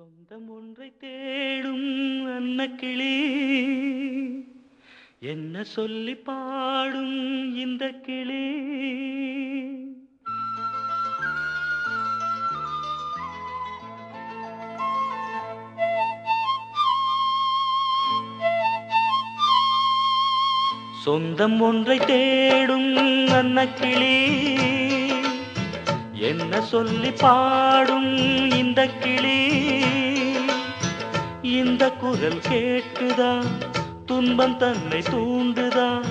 சொந்தம் ஒன்றை தேடும் அன்னக்கிளி என்ன சொல்லி பாடும் இந்த கிளி. சொந்தம் ஒன்றை தேடும் அன்னக்கிளி என்ன சொல்லி பாடும் இந்த கிளி? இந்த குரல் கேட்குதா துன்பம் தன்னை தூண்டுதா?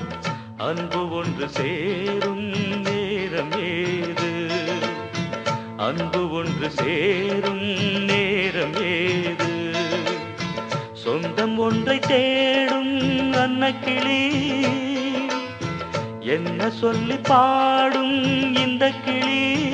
அன்பு ஒன்று சேரும் நேரம் ஏது? அன்பு ஒன்று சேரும் நேரம் ஏது? சொந்தம் ஒன்றை தேடும் அன்னக்கிளி என்ன சொல்லி பாடும் இந்த கிளி?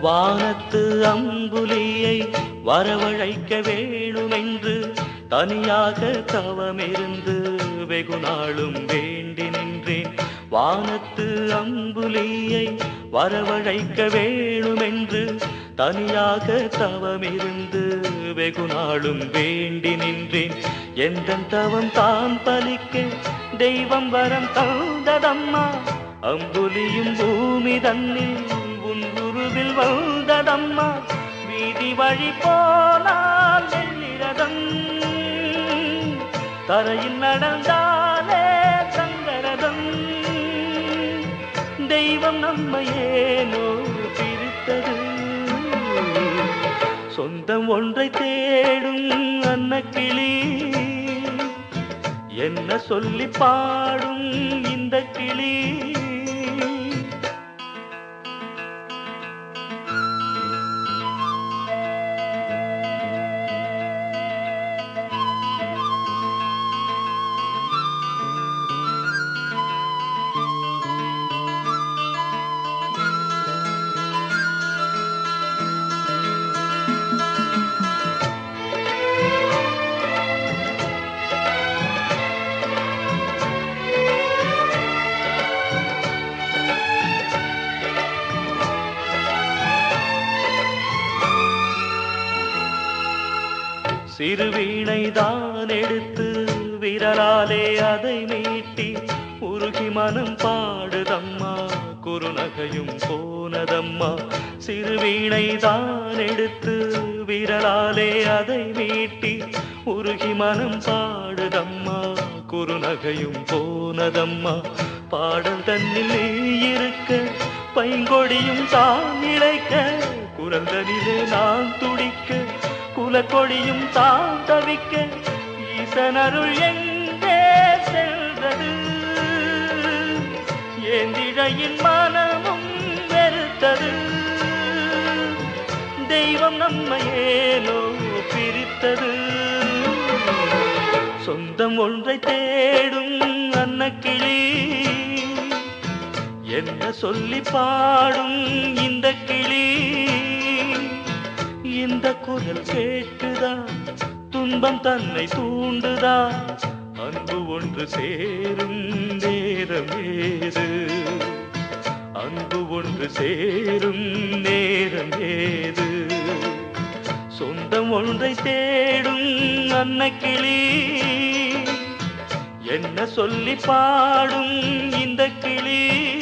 வானத்து அம்புலியை வரவழைக்க வேணுமென்று தனியாக தவமிருந்து வெகு நாளும் வேண்டி நின்றேன். வானத்து அம்புலியை வரவழைக்க வேணுமென்று தனியாக தவமிருந்து வெகு நாளும் வேண்டி நின்றேன். எந்த தவம் தான் பலிக்க தெய்வம் வரம் தந்ததம்மா? அம்புலியும் பூமி தன்னில் மனதில் வந்ததம்மா வீதி வழி போனால் வெள்ளிரதம் தரையில் நடந்தாலே சங்கரதம். தெய்வம் நம்ம ஏனோ பிரித்தது. சொந்தம் ஒன்றை தேடும் அன்னக்கிளி. என்ன சொல்லி பாடும் இந்த கிளி? சிறுவீணை தான் எடுத்து விரலாலே அதை மீட்டி உருகி மனம் பாடுதம்மா. குறுநகையும் போனதம்மா. சிறுவீணை தான் எடுத்து விரலாலே அதை மீட்டி உருகி மனம் பாடுதம்மா. குறுநகையும் போனதம்மா. பாடல் தன்னில் நீ இருக்க பைங்கொடியும் தான் இழைக்க. குரந்தனிலே நான் துடிக்க குலக்கொடியும் தான் தவிக்க ஈசனருள் எங்கே செல்றது ஏந்திழையின் மனமும் வெறுத்தது. தெய்வம் நம்ம ஏனோ பிரித்தது. சொந்தம் ஒன்றை தேடும் அன்னக்கிளி. என்ன சொல்லி பாடும் இந்த கிளி? இந்த குரல் கேட்டுதா? துன்பம் தன்னை தூண்டுதா? அன்பு ஒன்று சேரும் நேரம் ஏது? அன்பு ஒன்று சேரும் நேரம் ஏது? சொந்தம் ஒன்றை தேடும் அன்னக்கிளி. என்ன சொல்லி பாடும் இந்த கிளி?